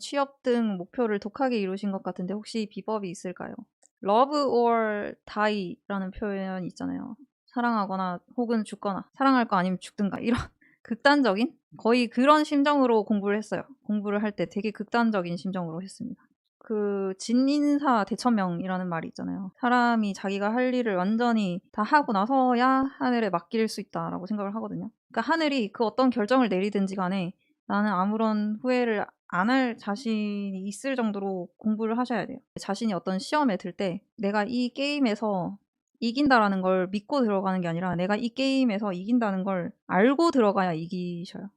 취업 등 목표를 독하게 이루신 것 같은데 혹시 비법이 있을까요? love or die라는 표현이 있잖아요. 사랑하거나 혹은 죽거나 사랑할 거 아니면 죽든가 이런 극단적인 거의 그런 심정으로 공부를 했어요. 공부를 할 때 되게 극단적인 심정으로 했습니다. 그 진인사 대천명이라는 말이 있잖아요. 사람이 자기가 할 일을 완전히 다 하고 나서야 하늘에 맡길 수 있다라고 생각을 하거든요. 그러니까 하늘이 그 어떤 결정을 내리든지 간에 나는 아무런 후회를 안 할 자신이 있을 정도로 공부를 하셔야 돼요. 자신이 어떤 시험에 들 때 내가 이 게임에서 이긴다라는 걸 믿고 들어가는 게 아니라 내가 이 게임에서 이긴다는 걸 알고 들어가야 이기셔요.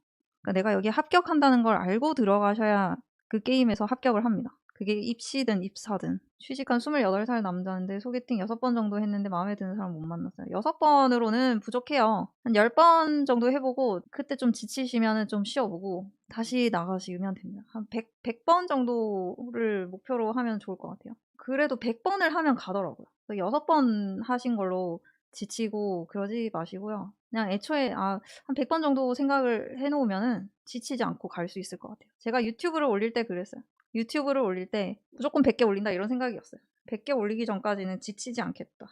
그러니까 내가 여기에 합격한다는 걸 알고 들어가셔야 그 게임에서 합격을 합니다. 그게 입시든 입사든. 취직한 28살 남자인데 소개팅 6번 정도 했는데 마음에 드는 사람 못 만났어요. 6번으로는 부족해요. 한 10번 정도 해보고 그때 좀 지치시면 좀 쉬어보고 다시 나가시면 됩니다. 한 100, 100번 정도를 목표로 하면 좋을 것 같아요. 그래도 100번을 하면 가더라고요. 6번 하신 걸로 지치고 그러지 마시고요. 그냥 애초에 아, 한 100번 정도 생각을 해놓으면은 지치지 않고 갈 수 있을 것 같아요. 제가 유튜브를 올릴 때 그랬어요. 유튜브를 올릴 때 무조건 100개 올린다 이런 생각이었어요. 100개 올리기 전까지는 지치지 않겠다.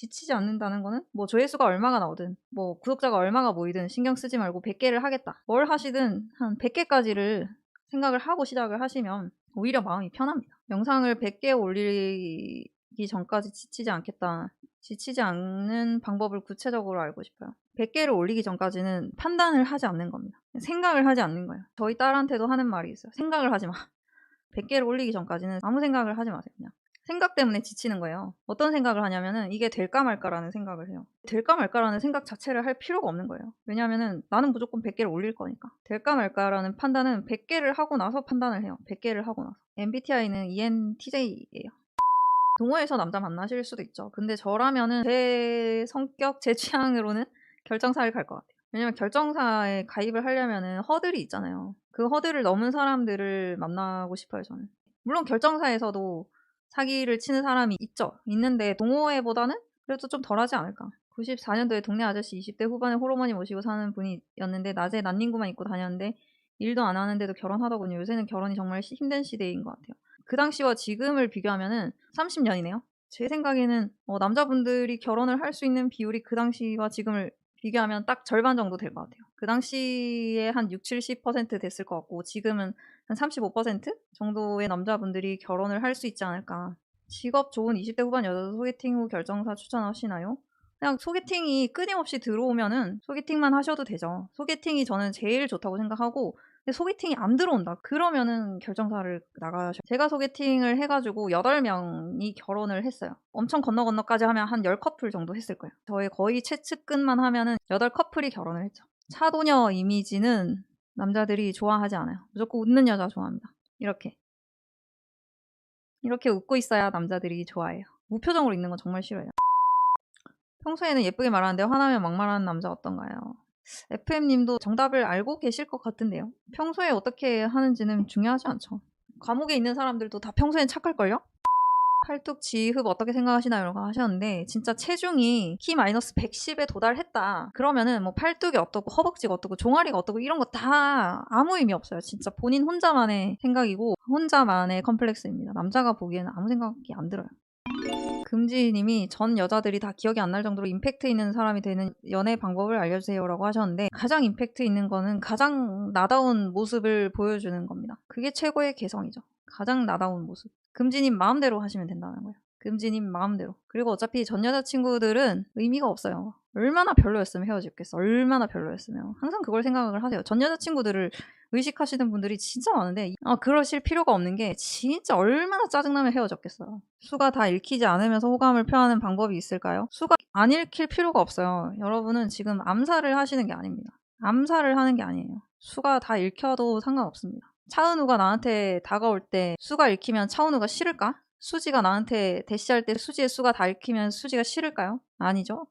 지치지 않는다는 거는 뭐 조회수가 얼마가 나오든 뭐 구독자가 얼마가 모이든 신경 쓰지 말고 100개를 하겠다. 뭘 하시든 한 100개까지를 생각을 하고 시작을 하시면 오히려 마음이 편합니다. 영상을 100개 올리기 전까지 지치지 않겠다. 지치지 않는 방법을 구체적으로 알고 싶어요. 100개를 올리기 전까지는 판단을 하지 않는 겁니다. 생각을 하지 않는 거예요. 저희 딸한테도 하는 말이 있어요. 생각을 하지 마. 100개를 올리기 전까지는 아무 생각을 하지 마세요. 그냥. 생각 때문에 지치는 거예요. 어떤 생각을 하냐면은 이게 될까 말까라는 생각을 해요. 될까 말까라는 생각 자체를 할 필요가 없는 거예요. 왜냐하면은 나는 무조건 100개를 올릴 거니까. 될까 말까라는 판단은 100개를 하고 나서 판단을 해요. 100개를 하고 나서. MBTI는 ENTJ예요. 동호회에서 남자 만나실 수도 있죠. 근데 저라면은 제 성격, 제 취향으로는 결정사를 갈 것 같아요. 왜냐면 결정사에 가입을 하려면은 허들이 있잖아요. 그 허들을 넘은 사람들을 만나고 싶어요, 저는. 물론 결정사에서도 사기를 치는 사람이 있죠. 있는데 동호회보다는 그래도 좀 덜하지 않을까. 94년도에 동네 아저씨 20대 후반에 호르몬이 모시고 사는 분이었는데 낮에 난닝구만 입고 다녔는데 일도 안 하는데도 결혼하더군요. 요새는 결혼이 정말 시- 힘든 시대인 것 같아요. 그 당시와 지금을 비교하면은 30년이네요. 제 생각에는 어, 남자분들이 결혼을 할 수 있는 비율이 그 당시와 지금을 비교하면 딱 절반 정도 될 것 같아요. 그 당시에 한 6, 70% 됐을 것 같고 지금은 한 35% 정도의 남자분들이 결혼을 할 수 있지 않을까. 직업 좋은 20대 후반 여자도 소개팅 후 결정사 추천하시나요? 그냥 소개팅이 끊임없이 들어오면은 소개팅만 하셔도 되죠. 소개팅이 저는 제일 좋다고 생각하고 근데 소개팅이 안 들어온다. 그러면은 결정사를 나가셔. 제가 소개팅을 해가지고 8명이 결혼을 했어요. 엄청 건너 건너까지 하면 한 10커플 정도 했을 거예요. 저의 거의 최측근만 하면은 8커플이 결혼을 했죠. 차도녀 이미지는 남자들이 좋아하지 않아요. 무조건 웃는 여자 좋아합니다. 이렇게. 이렇게 웃고 있어야 남자들이 좋아해요. 무표정으로 있는 건 정말 싫어요. 평소에는 예쁘게 말하는데 화나면 막말하는 남자 어떤가요? FM님도 정답을 알고 계실 것 같은데요. 평소에 어떻게 하는지는 중요하지 않죠. 감옥에 있는 사람들도 다 평소엔 착할걸요? 팔뚝 지흡 어떻게 생각하시나요? 라고 하셨는데 진짜 체중이 키 마이너스 110에 도달했다. 그러면은 뭐 팔뚝이 어떻고 허벅지가 어떻고 종아리가 어떻고 이런 거 다 아무 의미 없어요. 진짜 본인 혼자만의 생각이고 혼자만의 컴플렉스입니다. 남자가 보기에는 아무 생각이 안 들어요. 금지님이 전 여자들이 다 기억이 안 날 정도로 임팩트 있는 사람이 되는 연애 방법을 알려주세요라고 하셨는데 가장 임팩트 있는 거는 가장 나다운 모습을 보여주는 겁니다. 그게 최고의 개성이죠. 가장 나다운 모습. 금지님 마음대로 하시면 된다는 거예요. 금지님 마음대로. 그리고 어차피 전 여자친구들은 의미가 없어요. 얼마나 별로였으면 헤어졌겠어. 얼마나 별로였으면. 항상 그걸 생각을 하세요. 전 여자친구들을 의식하시는 분들이 진짜 많은데 아, 그러실 필요가 없는 게 진짜 얼마나 짜증나면 헤어졌겠어요. 수가 다 읽히지 않으면서 호감을 표하는 방법이 있을까요? 수가 안 읽힐 필요가 없어요. 여러분은 지금 암살을 하시는 게 아닙니다. 암살을 하는 게 아니에요. 수가 다 읽혀도 상관없습니다. 차은우가 나한테 다가올 때 수가 읽히면 차은우가 싫을까? 수지가 나한테 대시할 때 수지의 수가 다 읽히면 수지가 싫을까요? 아니죠.